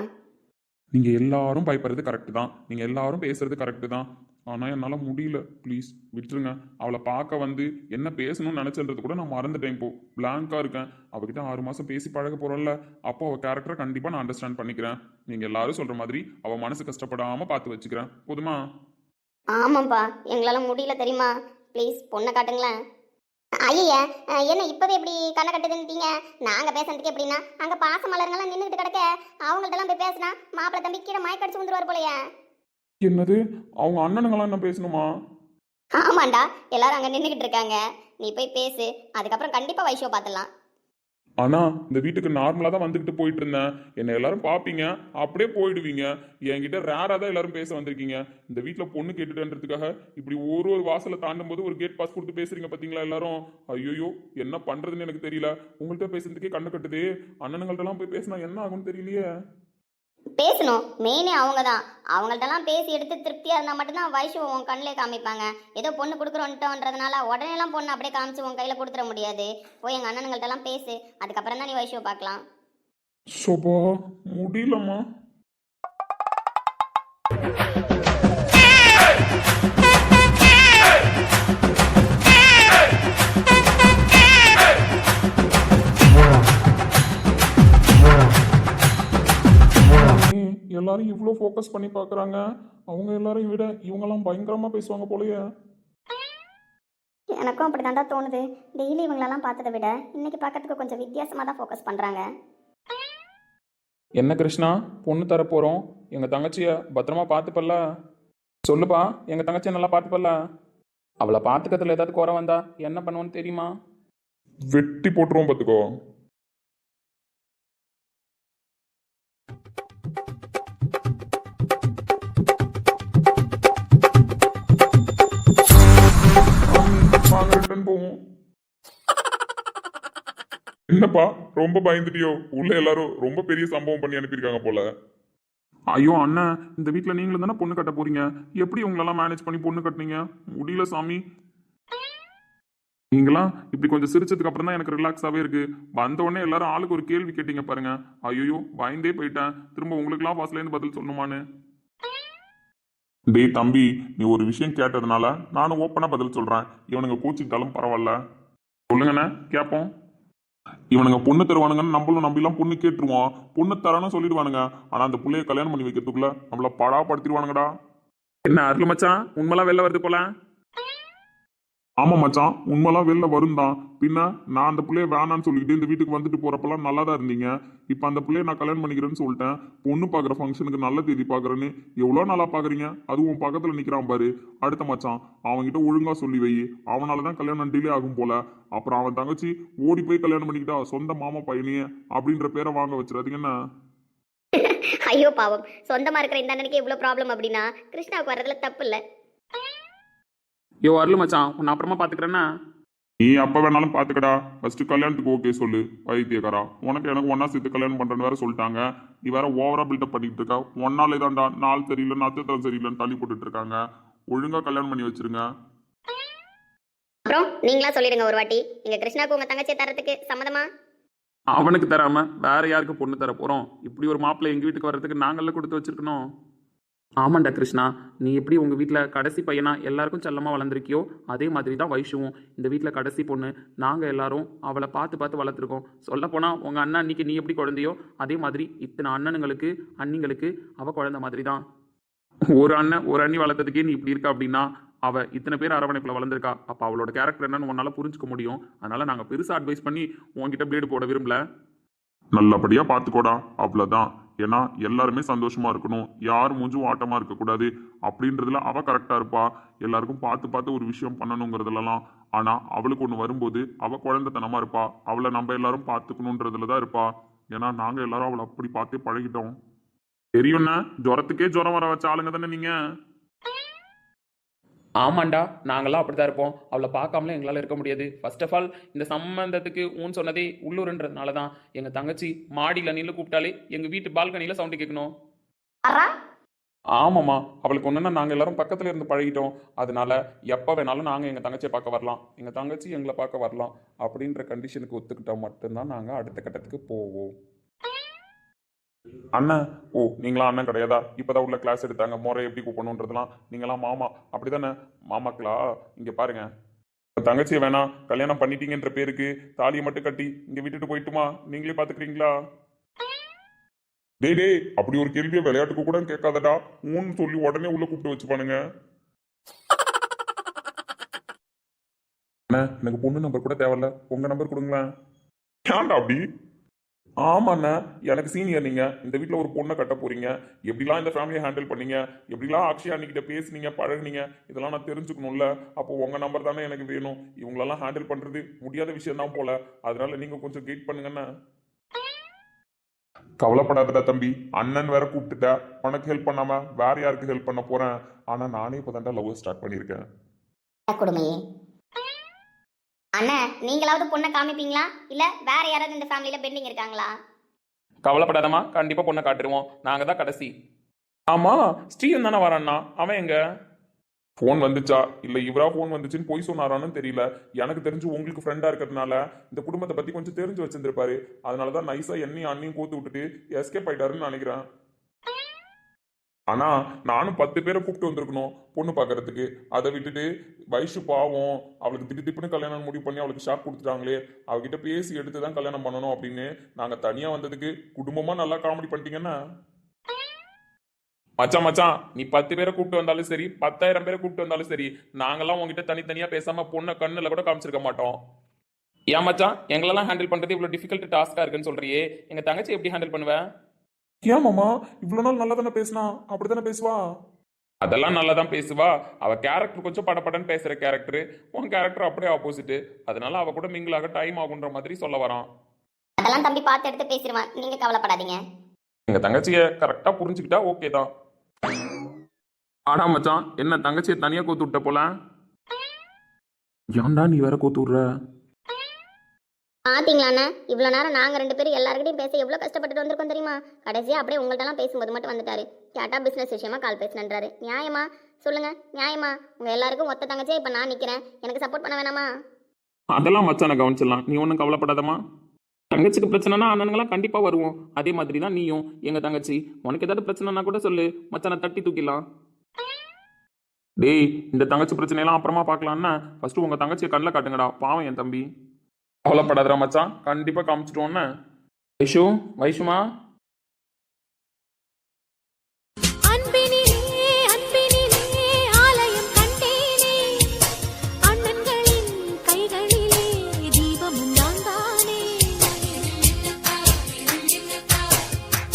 நீங்கள் எல்லாரும் பயப்படுறது கரெக்டு தான். நீங்கள் எல்லாரும் பேசுறது கரெக்டு தான். ஆனால் என்னால் முடியல. ப்ளீஸ் விட்டுருங்க. அவளை பார்க்க வந்து என்ன பேசணும்னு நினச்சன்றது கூட நான் மறந்துட்டேன் இப்போ. பிளாங்காக இருக்கேன். அவகிட்ட ஆறு மாதம் பேசி பழக போகிறோம்ல அப்போ அவள் கேரக்டரை கண்டிப்பாக நான் அண்டர்ஸ்டாண்ட் பண்ணிக்கிறேன். நீங்கள் எல்லாரும் சொல்கிற மாதிரி அவள் மனசு கஷ்டப்படாமல் பார்த்து வச்சுக்கிறேன். போதுமா? ஆமாம்ப்பா எங்களால் முடியல தெரியுமா? ப்ளீஸ் பொண்ணை காட்டுங்களேன். ஐய என்ன இப்பவே இப்படி கண்ணை கட்டுதுன்ட்டீங்க? நாங்கள் பேசுறதுக்கு எப்படின்னா அங்கே பாச மலருங்கெல்லாம் நின்றுட்டு கிடக்க அவங்கள்ட்டலாம் போய் பேசினா மாப்பிள்ளை தம்பி கீழே மயக்கடிச்சு வந்துருவார் போலயே. என்னது? அவங்க அண்ணனுங்களாம் என்ன பேசணுமா? ஆமாண்டா எல்லாரும் அங்கே நின்றுக்கிட்டு இருக்காங்க. நீ போய் பேசு அதுக்கப்புறம் கண்டிப்பாக வைஷோ பார்த்துடலாம் ஆனால் இந்த வீட்டுக்கு நார்மலாக தான் வந்துக்கிட்டு போயிட்டு இருந்தேன் என்னை எல்லாரும் பார்ப்பீங்க அப்படியே போயிடுவீங்க. என்கிட்ட ரேராக தான் எல்லாரும் பேச வந்திருக்கீங்க. இந்த வீட்டில் பொண்ணு கேட்டுட்டேன்றதுக்காக இப்படி ஒரு ஒரு வாசலை தாண்டும் போது ஒரு கேட் பாஸ் கொடுத்து பேசுறீங்க பார்த்தீங்களா எல்லாரும்? ஐயோயோ என்ன பண்ணுறதுன்னு எனக்கு தெரியல. உங்கள்கிட்ட பேசுறதுக்கே கண்ணு கட்டுது. அண்ணனுங்கள்ட்டலாம் போய் பேசினா என்ன ஆகும்னு தெரியலையே. பேசணும். மெயினே அவங்க தான் அவங்கள்ட்டலாம் பேசி எடுத்து திருப்தியாக இருந்தால் மட்டும்தான் வைஷு உன் கண்ணிலே காமிப்பாங்க. ஏதோ பொண்ணு கொடுக்குறோன்ட்டோன்றதுனால உடனேலாம் பொண்ணு அப்படியே காமிச்சு உன் கையில் கொடுத்துட முடியாது. போய் எங்கள் அண்ணனுங்கள்ட்டலாம் பேசு. அதுக்கப்புறம் தான் நீ வைஷுவை பார்க்கலாம். சோபா முடியலம்மா. எல்லாரும் இவ்வளோ ஃபோக்கஸ் பண்ணி பார்க்குறாங்க அவங்க எல்லாரையும் விட இவங்கெல்லாம் பயங்கரமாக பேசுவாங்க போலயே. எனக்கும் அப்படி தாண்டா தோணுது. டெய்லி இவங்களெல்லாம் பார்த்ததை விட இன்னைக்கு பார்க்கறதுக்கு கொஞ்சம் வித்தியாசமாக தான் ஃபோக்கஸ் பண்ணுறாங்க என்ன கிருஷ்ணா பொண்ணு தர போகிறோம் எங்கள் தங்கச்சியை பத்திரமா பார்த்துப்பல்ல? சொல்லுப்பா எங்கள் தங்கச்சியை நல்லா பார்த்துப்பல்ல? அவளை பார்த்துக்கிறதுல ஏதாவது குறை வந்தா என்ன பண்ணுவோன்னு தெரியுமா? வெட்டி போட்டுருவோம் பார்த்துக்கோ. வாங்க என்னப்பா ரொம்ப பயந்துட்டியோ? உள்ள எல்லாரும் ரொம்ப பெரிய சம்பவம் பண்ணி அனுப்பியிருக்காங்க போல. ஐயோ அண்ணன் இந்த வீட்டில் நீங்களும் தானே பொண்ணு கட்ட போறீங்க? எப்படி உங்களெல்லாம் மேனேஜ் பண்ணி பொண்ணு கட்டினீங்க? முடியல சாமி. நீங்களா? இப்படி கொஞ்சம் சிரிச்சதுக்கு அப்புறம் தான் எனக்கு ரிலாக்ஸாவே இருக்கு. வந்த உடனே எல்லாரும் ஆளுக்கு ஒரு கேள்வி கேட்டீங்க பாருங்க. ஐயோ பயந்தே போயிட்டேன். திரும்ப உங்களுக்குலாம் ஃபர்ஸ்ட்ல பதில் சொல்லணுமான்னு. டேய் தம்பி நீ ஒரு விஷயம் கேட்டதுனால நானும் ஓப்பனா பதில் சொல்றேன். இவனுங்க கூச்சிக்கிட்டாலும் பரவாயில்ல. சொல்லுங்கண்ணே கேட்போம் இவனுங்க பொண்ணு தருவானுங்கன்னு நம்மளும் நம்பிலாம் பொண்ணு கேட்டுருவோம். பொண்ணு தரானு சொல்லிடுவானுங்க. ஆனா அந்த பிள்ளைய கல்யாணம் பண்ணி வைக்கிறதுக்குள்ள நம்மள படா படுத்திடுவானுங்கடா என்ன அருள் மச்சான்? உண்மைலாம் வெளில வருது போல? ஆமா மச்சான் உண்மைலாம் வெளில வரும் தான் பின்ன நான் அந்த பிள்ளைய வேணான்னு சொல்லிட்டு இந்த வீட்டுக்கு வந்துட்டு போறப்பெல்லாம் நல்லா தான் இருந்தீங்க. இப்போ அந்த புள்ளைய நான் கல்யாணம் பண்ணிக்கிறேன்னு சொல்லிட்டேன். பொண்ணு பார்க்குற ஃபங்க்ஷனுக்கு நல்ல தேதி பார்க்குறேன்னு எவ்வளோ நல்லா பார்க்குறீங்க அதுவும் பக்கத்தில் நிற்கிறான் பாரு. அடுத்த மச்சான் அவன்கிட்ட ஒழுங்காக சொல்லி வை. அவனால தான் கல்யாணம் டிலே ஆகும் போல. அப்புறம் அவன் தங்கச்சி ஓடி போய் கல்யாணம் பண்ணிக்கிட்டா சொந்த மாமா பையனையே அப்படின்ற பேரை வாங்க வச்சிடாதீங்கண்ணா ஐயோ பாவம். சொந்தமா இருக்கிற இந்த அண்ணனுக்கு இவ்வளோ ப்ராப்ளம் அப்படின்னா கிருஷ்ணாவுக்கு வர்றதுல தப்பு இல்லை. யோ அருள் மச்சான் உன்னை அப்புறமா பார்த்துக்கிறேன்னா நீ அப்போ வேணாலும் பார்த்துக்கடா ஃபர்ஸ்ட் கல்யாணத்துக்கு ஓகே சொல்லு வைத்தியக்காரா உனக்கு எனக்கு ஒன்றா சேர்த்து கல்யாணம் பண்ணுறேன்னு வேற சொல்லிட்டாங்க. நீ வேற ஓவரா பில்டப் பண்ணிட்டு இருக்க ஒன்னாலே தான்டா நாள் சரியில்லை நட்சத்திரம் சரியில்லைன்னு தள்ளி போட்டுட்டு இருக்காங்க ஒழுங்கா கல்யாணம் பண்ணி வச்சிருங்க. அப்புறம் நீங்களா சொல்லிடுங்க ஒரு வாட்டி. எங்க கிருஷ்ணாவுக்கு உங்க தங்கச்சியை தரத்துக்கு சம்மதமா? அவனுக்கு தராம வேற யாருக்கு பொண்ணு தர போறோம்? இப்படி ஒரு மாப்பிள்ளை எங்க வீட்டுக்கு வர்றதுக்கு நாங்கள கொடுத்து வச்சிருக்கணும்? ஆமாண்டா கிருஷ்ணா நீ எப்படி உங்கள் வீட்டில் கடைசி பையனா எல்லாருக்கும் செல்லமாக வளர்ந்துருக்கியோ அதே மாதிரி தான் வைஷுவும் இந்த வீட்டில் கடைசி பொண்ணு நாங்கள் எல்லாரும் அவளை பார்த்து பார்த்து வளர்த்துருக்கோம். சொல்லப்போனால் உங்கள் அண்ணன் அன்னைக்கு நீ எப்படி குழந்தையோ அதே மாதிரி இத்தனை அண்ணனுங்களுக்கு அண்ணிங்களுக்கு அவள் குழந்தை மாதிரி தான். ஒரு அண்ணன் ஒரு அண்ணி வளர்த்ததுக்கே நீ இப்படி இருக்கா அப்படின்னா அவள் இத்தனை பேர் அரவணைப்பில் வளர்ந்துருக்கா. அப்போ அவளோட கேரக்டர் என்னன்னு உன்னால் புரிஞ்சுக்க முடியும். அதனால் நாங்கள் பெருசாக அட்வைஸ் பண்ணி உங்ககிட்ட பிளேடு போட விரும்பல. நல்லபடியாக பார்த்துக்கோடா அவ்வளோதான் ஏன்னா எல்லாருமே சந்தோஷமா இருக்கணும். யார் மூஞ்சும் ஆட்டமா இருக்கக்கூடாது? அப்படின்றதுல அவ கரெக்டா இருப்பா. எல்லாருக்கும் பார்த்து பார்த்து ஒரு விஷயம் பண்ணணுங்கிறதுலலாம். ஆனா அவளுக்கு ஒன்று வரும்போது அவ குழந்தைத்தனமா இருப்பா. அவளை நம்ம எல்லாரும் பார்த்துக்கணுன்றதுல தான் இருப்பா. ஏன்னா நாங்க எல்லாரும் அவளை அப்படி பார்த்தே பழகிட்டோம். தெரியும்ண்ணா ஜுரத்துக்கே ஜுரம் வர வச்ச ஆளுங்க தானே நீங்க? ஆமாண்டா நாங்களாம் அப்படிதான் இருப்போம். அவளை பார்க்காமலே எங்களால் இருக்க முடியாது. ஃபர்ஸ்ட் ஆஃப் ஆல் இந்த சம்பந்தத்துக்கு ஊன் சொன்னதே உள்ளூர்ன்றதுனால தான் எங்கள் தங்கச்சி மாடியில் நின்று கூப்பிட்டாலே எங்கள் வீட்டு பால்கனியில் சவுண்டு கேட்கணும். ஆமாம்மா. அவளுக்கு ஒன்றுனா நாங்கள் எல்லாரும் பக்கத்தில் இருந்து பழகிட்டோம். அதனால எப்போ வேணாலும் நாங்கள் எங்கள் தங்கச்சியை பார்க்க வரலாம். எங்கள் தங்கச்சி எங்களை பார்க்க வரலாம். அப்படின்ற கண்டிஷனுக்கு ஒத்துக்கிட்டா மட்டும்தான் நாங்கள் அடுத்த கட்டத்துக்கு போவோம். அண்ணன் ஓ நீங்களா அண்ணன் கிடையாதா? இப்போதான் உள்ள கிளாஸ் எடுத்தாங்க. முறை எப்படி கூப்பிடணுன்றதுலாம் நீங்களாம் மாமா. அப்படிதானே மாமாக்களா? இங்கே பாருங்க. இப்போ தங்கச்சியை வேணாம். கல்யாணம் பண்ணிட்டீங்கன்ற பேருக்கு தாலியை மட்டும் கட்டி இங்கே விட்டுட்டு போயிட்டுமா? நீங்களே பார்த்துக்கிறீங்களா டே டேய் அப்படி ஒரு கேள்வியை விளையாட்டுக்கு கூட கேட்காதடா. ஊன்னு சொல்லி உடனே உள்ள கூப்பிட்டு வச்சுப்பானுங்க. அண்ணா எனக்கு பொண்ணு நம்பர் கூட தேவையில்ல. உங்க நம்பர் கொடுங்களேன். ஏன்டா அப்படி? ஆமாண்ணா. எனக்கு சீனியர் நீங்க. இந்த வீட்டில் ஒரு பொண்ணை கட்ட போறீங்க. எப்படிலாம் இந்த ஃபேமிலியை ஹேண்டில் பண்ணீங்க? எப்படிலாம் அக்ஷயா அன்னிக்கிட்ட பேசுனீங்க பழகுனீங்க? இதெல்லாம் நான் தெரிஞ்சுக்கணும்ல. அப்போ உங்க நம்பர் தானே எனக்கு வேணும். இவங்களெல்லாம் ஹேண்டில் பண்றது முடியாத விஷயம் தான் போல. அதனால நீங்க கொஞ்சம் கைட் பண்ணுங்கண்ணா. கவலைப்படாதடா தம்பி. அண்ணன் வேற கூப்பிட்டுட்ட. உனக்கு ஹெல்ப் பண்ணாம வேற யாருக்கு ஹெல்ப் பண்ண போறேன்? ஆனா நானே இப்போ லவ் ஸ்டார்ட் பண்ணியிருக்கேன். கொடுமையே. அண்ணா நீங்களாவது பொண்ணை காமிப்பீங்களா? இல்ல வேற யாராவது இந்த ஃபேமிலியில பெண்டிங் இருக்காங்களா? கவலைப்படாதம்மா கண்டிப்பா பொண்ணை காட்டுருவோம். நாங்க தான் கடைசி. ஆமா ஸ்ரீயன் தானே வரான்னா? அவன் எங்க? ஃபோன் வந்துச்சா? இல்ல இவரா ஃபோன் வந்துச்சுன்னு போய் சொன்னாரான்னு தெரியல. எனக்கு தெரிஞ்சு உங்களுக்கு ஃப்ரெண்டா இருக்கிறதுனால இந்த குடும்பத்தை பத்தி கொஞ்சம் தெரிஞ்சு வச்சிருந்திருப்பாரு. அதனாலதான் நைஸா என்னையும் அண்ணியும் கோத்து விட்டுட்டு எஸ்கேப் ஆயிட்டாருன்னு நினைக்கிறேன். ஆனால் நானும் பத்து பேரை கூப்பிட்டு வந்திருக்கணும் பொண்ணு பார்க்கறதுக்கு அதை விட்டுட்டு வயசு பாவம் அவளுக்கு திட்டு திப்புன்னு கல்யாணம் முடிவு பண்ணி அவளுக்கு ஷாக் கொடுத்துட்டாங்களே அவகிட்ட பேசி எடுத்து தான் கல்யாணம் பண்ணணும் அப்படின்னு நாங்கள் தனியாக வந்ததுக்கு குடும்பமாக நல்லா காமெடி பண்ணிட்டீங்கன்னா மச்சான் மச்சான் நீ பத்து பேரை கூப்பிட்டு வந்தாலும் சரி பத்தாயிரம் பேரை கூப்பிட்டு வந்தாலும் சரி நாங்கெல்லாம் உங்ககிட்ட தனித்தனியாக பேசாமல் பொண்ணை கண்ணில் கூட காமிச்சிருக்க மாட்டோம். ஏன் மச்சான் எங்களெல்லாம் ஹேண்டில் பண்ணுறது இவ்வளோ டிஃபிகல்ட் டாஸ்க்காக இருக்குன்னு சொல்கிறியே எங்கள் தங்கச்சி எப்படி ஹேண்டில் பண்ணுவேன் ஏன் மாமா? இவ்வளவு நாள் நல்லா தானே பேசினா? அப்படித்தானே பேசுவா? அதெல்லாம் நல்லா தான் பேசுவா. அவ கேரக்டர் கொஞ்சம் படபடன்னு பேசுற கேரக்டர் உன் கேரக்டர் அப்படியே ஆப்போசிட் அதனால அவ கூட மிங்கிளாக டைம் ஆகுன்ற மாதிரி சொல்ல வரான். அதெல்லாம் தம்பி பார்த்து எடுத்து பேசிடுவான் நீங்க கவலைப்படாதீங்க. எங்க தங்கச்சிய கரெக்டா புரிஞ்சுக்கிட்டா ஓகே தான். ஆடா மச்சான் என்ன தங்கச்சியை தனியா கோத்து விட்ட போல? ஏன்டா நீ வேற கோத்து விடுற? பாத்தீங்களாண்ணா? இவ்வளோ நேரம் நாங்கள் ரெண்டு பேரும் எல்லாருக்கிட்டையும் பேச எவ்வளோ கஷ்டப்பட்டுட்டு வந்திருக்கோம் தெரியுமா? கடைசியாக அப்படியே உங்கள்ட்டலாம் பேசும்போது மட்டும் வந்துட்டாரு. கேட்டால் பிஸ்னஸ் விஷயமா கால் பேசினன்றாரு. நியாயமா? சொல்லுங்க. நியாயமா? உங்கள் எல்லாருக்கும் ஒத்த தங்கச்சியே இப்போ நான் நிற்கிறேன் எனக்கு சப்போர்ட் பண்ண வேணாமா? அதெல்லாம் மச்சானை கவனிச்சிடலாம். நீ ஒன்றும் கவலைப்படாதம்மா. தங்கச்சிக்கு பிரச்சனைனா அண்ணனுங்களாம் கண்டிப்பாக வருவோம். அதே மாதிரி தான் நீயும் எங்கள் தங்கச்சி. உனக்கு ஏதாவது பிரச்சனைனா கூட சொல்லு. மச்சானை தட்டி தூக்கிடலாம். டேய் இந்த தங்கச்சி பிரச்சனையெல்லாம் அப்புறமா பார்க்கலான்னா ஃபஸ்ட்டு உங்கள் தங்கச்சியை கண்ணில் காட்டுங்கடா. பாவம் என் தம்பி. கவலைப்படாதடா மச்சான். கண்டிப்பாக காமிச்சிட்டோன்னு வைஷு வைஷுமா? அன்பினிலே அன்பினிலே ஆலயம் கண்டேனே. அண்ணன்களின் கைகளிலே தீபமும் நான் தானே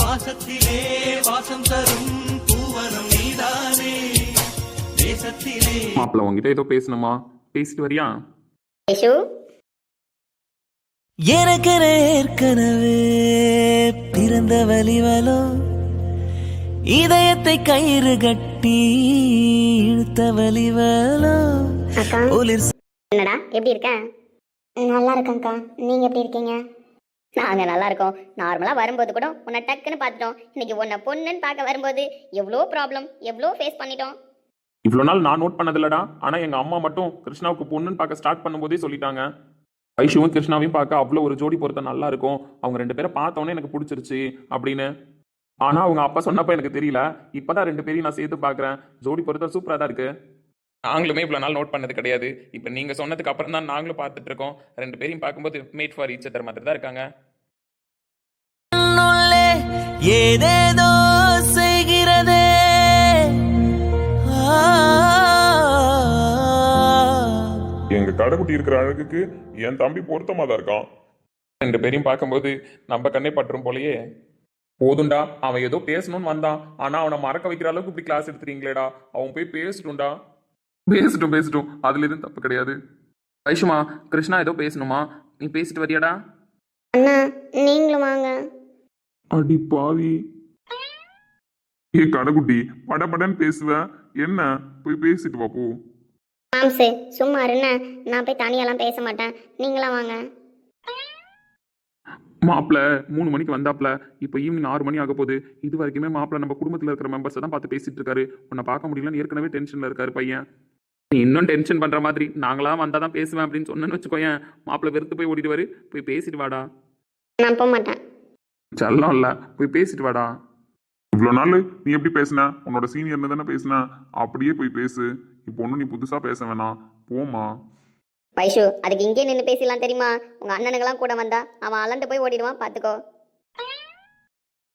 பாசத்திலே வாசம் தரும் பூவனம் நீதானே. தேசத்திலே மாப்பிள்ள உங்ககிட்ட ஏதோ பேசணுமா? பேசிட்டு வரியா? ஐஷு எனக்கென ஏற்கனவே பிறந்த வலிவலோ இதயத்தை கயிறு கட்டி இழுத்த வலிவலோ அக்கா. ஒளிர் என்னடா எப்படி இருக்க? நல்லா இருக்கேங்க்கா நீங்க எப்படி இருக்கீங்க? நாங்க நல்லா இருக்கோம். நார்மலா வரும்போது கூட உன்னை டக்குன்னு பார்த்துட்டோம். இன்னைக்கு உன்னை பொண்ணுன்னு பார்க்க வரும்போது எவ்வளோ ப்ராப்ளம் எவ்வளோ ஃபேஸ் பண்ணிட்டோம். இவ்வளோ நாள் நான் நோட் பண்ணதில்லடா. ஆனால் எங்கள் அம்மா மட்டும் கிருஷ்ணாவுக்கு பொண்ணுன்னு பார்க்க ஸ்டார்ட் பண்ணும்போதே சொல்லிட்டாங்க. ஐஷுவும் கிருஷ்ணாவையும் பார்க்க அவ்வளோ ஒரு ஜோடி பொருத்த நல்லா இருக்கும். அவங்க ரெண்டு பேரை பார்த்தோன்னே எனக்கு பிடிச்சிருச்சு அப்படின்னு. ஆனால் அவங்க அப்பா சொன்னப்போ எனக்கு தெரியல. இப்போதான் ரெண்டு பேரையும் நான் சேர்த்து பார்க்குறேன். ஜோடி பொருத்தம் சூப்பராக தான் இருக்கு. நாங்களுமே இவ்வளோ நாள் நோட் பண்ணது கிடையாது. இப்போ நீங்கள் சொன்னதுக்கு அப்புறம் தான் நாங்களும் பார்த்துட்டு இருக்கோம். ரெண்டு பேரையும் பார்க்கும்போது மேட் ஃபார் ஈச் அதர் மாதிரி தான் இருக்காங்க. ஏதேதோ கடைக்குட்டி இருக்கிற அழகுக்கு என் தம்பி பொருத்தமா தான் இருக்கான். ரெண்டு பேரையும் பார்க்கும்போது நம்ம கண்ணே பற்றும் போலயே. போதும்டா அவன் ஏதோ பேசணும்னு வந்தான். ஆனா அவனை மறக்க வைக்கிற அளவுக்கு இப்படி கிளாஸ் எடுத்துறீங்களேடா. அவன் போய் பேசட்டும்டா. பேசட்டும் பேசட்டும். அதுல எதுவும் தப்பு கிடையாது. வைஷுமா கிருஷ்ணா ஏதோ பேசணுமா? நீ பேசிட்டு வரியாடா? அண்ணா நீங்களும் வாங்க. அடி பாவி. ஏ கடைக்குட்டி படபடன்னு பேசுவ. என்ன? போய் பேசிட்டு வா போ. மாம்சு சும்மா இருண்ண நான் போய் தனியெல்லாம் பேச மாட்டேன். நீங்களாம் வாங்க. மாப்பிள்ள மூணு மணிக்கு வந்தாப்ல. இப்போ ஈவினிங் ஆறு மணி ஆக போகுது. இது வரைக்குமே மாப்பிள்ள நம்ம குடும்பத்தில் இருக்கிற மெம்பர்ஸை தான் பார்த்து பேசிட்டு இருக்காரு. உன்னை பார்க்க முடியலன்னு ஏற்கனவே டென்ஷன்ல இருக்காரு பையன். நீ இன்னும் டென்ஷன் பண்ற மாதிரி நாங்களா வந்தா தான் பேசுவேன் அப்படின்னு சொன்னேன்னு வச்சுக்கோயேன். மாப்பிள்ள வெறுத்து போய் ஓடிடுவாரு. போய் பேசிட்டு வாடா. நான் போக மாட்டேன். செல்லம் இல்ல. போய் பேசிட்டு வாடா. இவ்வளோ நாள் நீ எப்படி பேசுன? உன்னோட சீனியர்னு தானே பேசுன. அப்படியே போய் பேசு. இப்போ ஒன்றும் நீ புதுசா பேச வேணாம். போமா வைஷு அதுக்கு இங்கே நின்று பேசலாம் தெரியுமா? உங்க அண்ணனுங்கெல்லாம் கூட வந்தா அவன் அளந்து போய் ஓடிடுவான் பார்த்துக்கோ.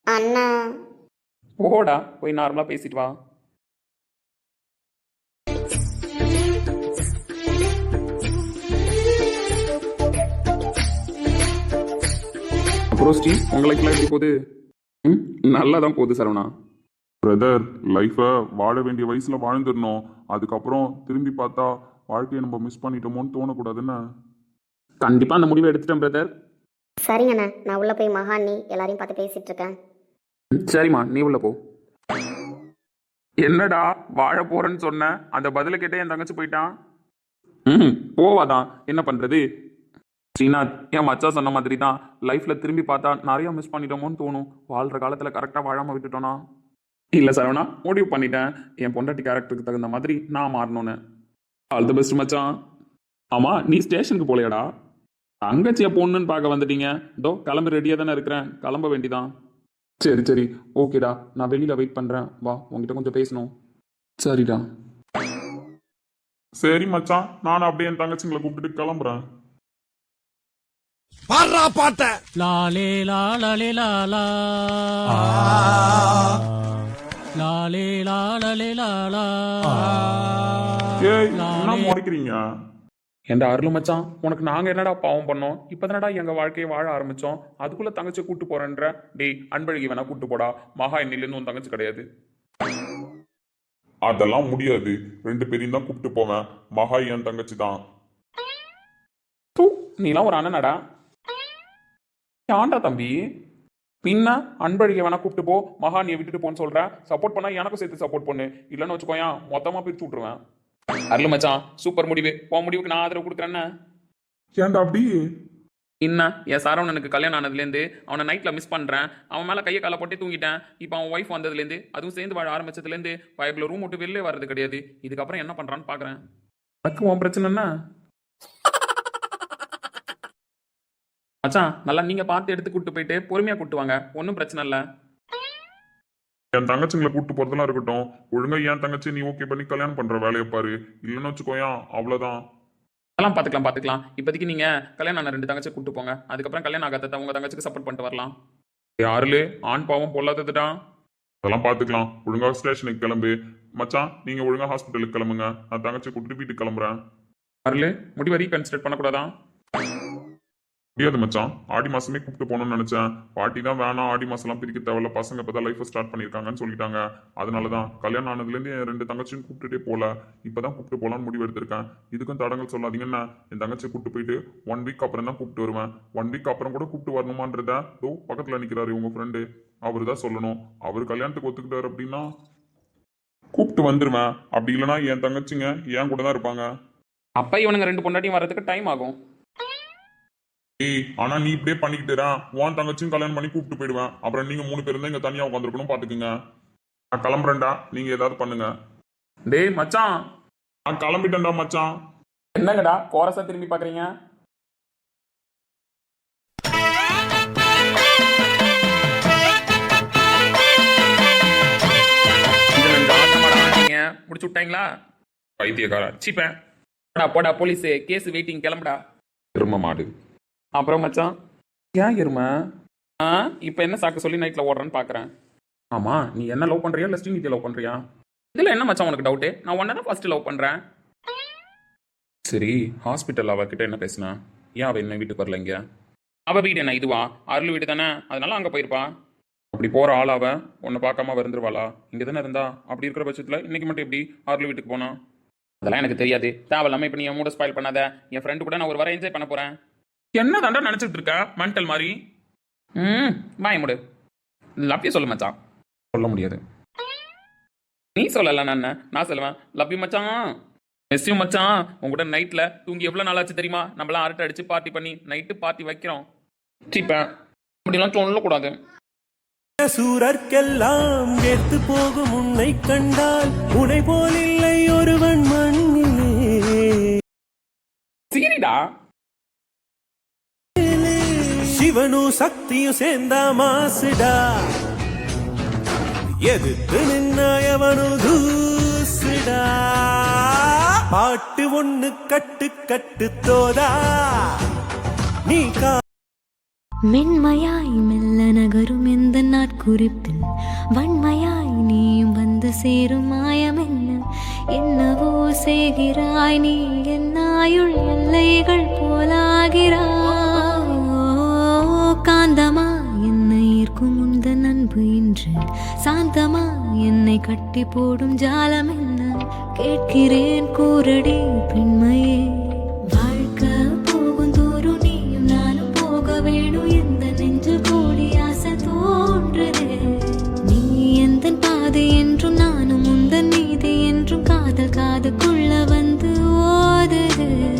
அண்ணா. போடா போய் நார்மலா பேசிட்டு வா. அப்புறம் ஸ்ரீ உங்களுக்கு எப்படி போகுது? ம் நல்லா தான் போகுது சரவணா. பிரதர் லைஃப்பை வாழ வேண்டிய வயசுல வாழ்ந்துடணும். அதுக்கப்புறம் திரும்பி பார்த்தா வாழ்க்கையை நம்ம மிஸ் பண்ணிட்டோமோன்னு தோணக்கூடாதுன்னு. கண்டிப்பா அந்த முடிவை எடுத்துட்டேன் பிரதர் சரிங்கண்ணா நான் உள்ள போய் மகானி எல்லாரையும் பார்த்து பேசிட்டு இருக்கேன் சரிம்மா. நீ உள்ள போ. என்னடா வாழ போறேன்னு சொன்ன? அந்த பதில கேட்டே என் தங்கச்சி போயிட்டான். ம் போவாதான் என்ன பண்றது? ஸ்ரீநாத் என் மச்சா சொன்ன மாதிரி தான் லைஃப்ல திரும்பி பார்த்தா நிறைய மிஸ் பண்ணிட்டோமோன்னு தோணும். வாழ்ற காலத்துல கரெக்டா வாழாம விட்டுட்டோனா இல்ல சரவணா முடிவு பண்ணிட்டேன். என் பொண்டாட்டி கேரக்டருக்கு தகுந்த மாதிரி நான் மாறணும்னு. ஆல் தி பெஸ்ட் மச்சான். ஆமா நீ ஸ்டேஷனுக்கு போலையாடா. தங்கச்சிய பொண்ணுன்னு பார்க்க வந்துட்டீங்க. இதோ கிளம்பி ரெடியா தானே இருக்கிறேன். கிளம்ப வேண்டிதான். சரி சரி. ஓகேடா நான் வெளியில வெயிட் பண்றேன். வா உன்கிட்ட கொஞ்சம் பேசணும். சரிடா. சரி மச்சான். நான் அப்படியே என் தங்கச்சிங்களை கூப்பிட்டுட்டு கிளம்புறேன். பாடுறா பாட்ட. லாலே லாலே லாலா லாலே. ஏய் என்ன முறைக்கிறீங்க? எந்த அருள் மச்சான் உனக்கு நாங்க என்னடா பாவம் பண்ணோம்? இப்பதானடா எங்க வாழ்க்கையை வாழ ஆரம்பிச்சோம்? அதுக்குள்ள தங்கச்சி கூட்டு போறேன்ற. டேய் அன்பழகி வேணா கூட்டு போடா. மகா என்னிலேருந்து உன் தங்கச்சி கிடையாது. அதெல்லாம் முடியாது. ரெண்டு பேரையும் தான் கூப்பிட்டு போவேன். மகா என் தங்கச்சி தான். தூ நீலாம் ஒரு அண்ணனடா. ஏன்டா தம்பி? பின்ன அன்பழகிய வேணா கூப்பிட்டு போ. மகா நீ விட்டுட்டு போன்னு சொல்ற. சப்போர்ட் பண்ணா எனக்கும் சேர்த்து சப்போர்ட் பண்ணு. இல்லைன்னு வச்சுக்கோயேன் மொத்தமா பிரிச்சு விட்டுருவேன். அருள் மச்சான். சூப்பர் முடிவு. உன் முடிவுக்கு நான் ஆதரவு கொடுக்குறேன்னு ஏன்டா அப்படி? என்ன? என் சரவணனுக்கு கல்யாணம் ஆனதுலேருந்து அவனை நைட்டில் மிஸ் பண்ணுறேன் அவன் மேலே கையை காலை போட்டே தூங்கிட்டேன். இப்போ அவன் ஒய்ஃப் வந்ததுலேருந்து அதுவும் சேர்ந்து வாழ ஆரம்பிச்சதுலேருந்து பயப்பில் ரூம் விட்டு வெளிலே வர்றது கிடையாது. இதுக்கப்புறம் என்ன பண்ணுறான்னு பார்க்குறேன் எனக்கு உன் பிரச்சனை என்ன? மச்சான் நல்லா நீங்க பார்த்து எடுத்து கூட்டு போயிட்டு பொறுமையா கூட்டு வாங்க. ஒன்றும் பிரச்சனை இல்லை. என் தங்கச்சிங்களை கூட்டு போறதெல்லாம் இருக்கட்டும். ஒழுங்கா என் தங்கச்சி நீ ஓகே பண்ணி கல்யாணம் பண்ற வேலையை பாரு. இல்லைன்னு வச்சுக்கோயேன் அவ்வளவுதான். அதெல்லாம் பார்த்துக்கலாம் பார்த்துக்கலாம் இப்போதைக்கு நீங்க கல்யாணம் ஆன ரெண்டு தங்கச்சி கூட்டு போங்க. அதுக்கப்புறம் கல்யாணம் ஆகாத உங்க தங்கச்சிக்கு சப்போர்ட் பண்ணிட்டு வரலாம். யாருலே? ஆண் பாவம் பொல்லாததுடா. அதெல்லாம் பாத்துக்கலாம். ஒழுங்கா ஸ்டேஷனுக்கு கிளம்பு. மச்சான் நீங்க ஒழுங்கா ஹாஸ்பிட்டலுக்கு கிளம்புங்க. நான் தங்கச்சி கூட்டிட்டு வீட்டுக்கு கிளம்புறேன். யாருலே? முடிவு ரீகன்சிடர் பண்ணக்கூடாதா? முடியாது மச்சான். ஆடி மாசமே கூப்பிட்டு போகணும்னு நினைச்சேன். பாட்டி தான் வேணாம் ஆடி மாசம்லாம் பிரிக்க தேவையில்ல. பசங்க இப்பதான் லைஃப் ஸ்டார்ட் பண்ணியிருக்காங்கன்னு சொல்லிட்டாங்க. அதனாலதான் கல்யாணம் ஆனதுலேருந்து என் ரெண்டு தங்கச்சியும் கூப்பிட்டுட்டே போல இப்பதான் கூப்பிட்டு போகலான்னு முடிவு எடுத்திருக்கேன். இதுக்கும் தடங்கள் சொல்லாதீங்கன்னா என் தங்கச்சியை கூப்பிட்டு போயிட்டு ஒன் வீக் அப்புறம் தான் கூப்பிட்டு வருவேன். ஒன் வீக் அப்புறம் கூட கூப்பிட்டு வரணுமான்றத தோ பக்கத்தில் நிற்கிறாரு உங்க ஃப்ரெண்டு அவர் தான் சொல்லணும். அவர் கல்யாணத்துக்கு ஒத்துக்கிட்டாரு அப்படின்னா கூப்பிட்டு வந்துருவேன். அப்படி இல்லைன்னா என் தங்கச்சிங்க என் கூட தான் இருப்பாங்க. அப்ப இவனுங்க ரெண்டு பொண்டாட்டியும் வரதுக்கு டைம் ஆகும். ஏய் ஆனா நீ இப்படியே பண்ணிக்கிட்டுறா உன் தங்கச்சியும் கல்யாணம் பண்ணி கூப்பிட்டு போயிடுவேன். அப்புறம் நீங்க மூணு பேரும் தான் இங்க தனியா உட்காந்துருக்கணும் பாத்துக்குங்க. நான் கிளம்புறேன்டா. நீங்க ஏதாவது பண்ணுங்க. டேய் மச்சான். நான் கிளம்பிட்டேன்டா மச்சான். என்னங்கடா கோரஸா திரும்பி பாக்குறீங்க? முடிச்சு விட்டாங்களா? பைத்தியக்கார சீப்பேன் போடா போடா போலீஸ். கேஸ் வெயிட்டிங் கிளம்புடா. எரும மாடு. அப்புறம் மச்சான்? ஏன் எருமை ஆ இப்போ என்ன சாக்கு சொல்லி நைட்டில் ஓடுறேன்னு பார்க்குறேன் ஆமா நீ என்ன லவ் பண்ணுறியா இல்லை ஸ்ரீநிதியை லவ் பண்ணுறியா இதில் என்ன மச்சான் உனக்கு டவுட்டு நான் உன்னை தான் ஃபஸ்ட்டு லவ் பண்ணுறேன் சரி ஹாஸ்பிட்டல் அவகிட்ட என்ன பேசுனா? ஏன் அவள் என்ன வீட்டுக்கு வரல இங்கே? அவள் வீடு என்ன இதுவா? அருள் வீடு தானே? அதனால அங்கே போயிருப்பா. அப்படி போகிற ஆள் அவ உன்னை பார்க்காம வந்துருவாளா இங்கே தானே இருந்தா? அப்படி இருக்கிற பட்சத்தில் இன்னைக்கு மட்டும் எப்படி அருள் வீட்டுக்கு போனா? அதெல்லாம் எனக்கு தெரியாது. தேவையில்லாம இப்போ நீ என் மூட ஸ்பாயில் பண்ணாத. என் ஃப்ரெண்டு கூட நான் ஒரு வர என்ஜாய் பண்ண போகிறேன் என்ன தாண்டா நினச்சிட்டு இருக்க மென்டல் மாதிரி. ம் வாய் முடு. லவ் யூ சொல்லு மச்சான். சொல்ல முடியாது. நீ சொல்லல நான்? நான் சொல்லுவேன் லவ் யூ மச்சான். மிஸ் யூ மச்சான். உங்ககிட்ட நைட்டில் தூங்கி எவ்வளோ நாள் ஆச்சு தெரியுமா? நம்மளாம் அரட்டை அடிச்சு பார்ட்டி பண்ணி நைட்டு பார்ட்டி வைக்கிறோம். சீப்பேன் அப்படிலாம் சொல்லக்கூடாது. சூரர்க்கெல்லாம் எடுத்து போகும் உன்னை கண்டால் உனை போல் இல்லை ஒருவன் மண்ணிலே. சீரிடா சிவனும் சக்தியும் சேர்ந்தா மாசுடா. எதிர்த்து நின்ன தூசுடா. பாட்டு ஒண்ணு கட்டு கட்டு தோதா. நீ கா மென்மையாய் மெல்ல நகரும் எந்த நாட்குறிப்பில்? வன்மையாய் நீயும் வந்து சேரும் மாயம் என்ன? என்னவோ செய்கிறாய் நீ என்னாயுள் எல்லைகள் போலாகிறாய். காந்தமா என்னை ஈர்க்கும் உந்தன் நண்பு இன்று. சாந்தமா என்னை கட்டி போடும் ஜாலம் என்ன? கேட்கிறேன் கூறடி பெண்மையே. வாழ்க்க போகும் தோறும் நீயும் போக வேணும். எந்த நெஞ்சு கூடி ஆசை நீ எந்த பாதை நானும் உந்தன் நீதி என்றும் காதல் காதுக்குள்ள வந்து ஓதுதே.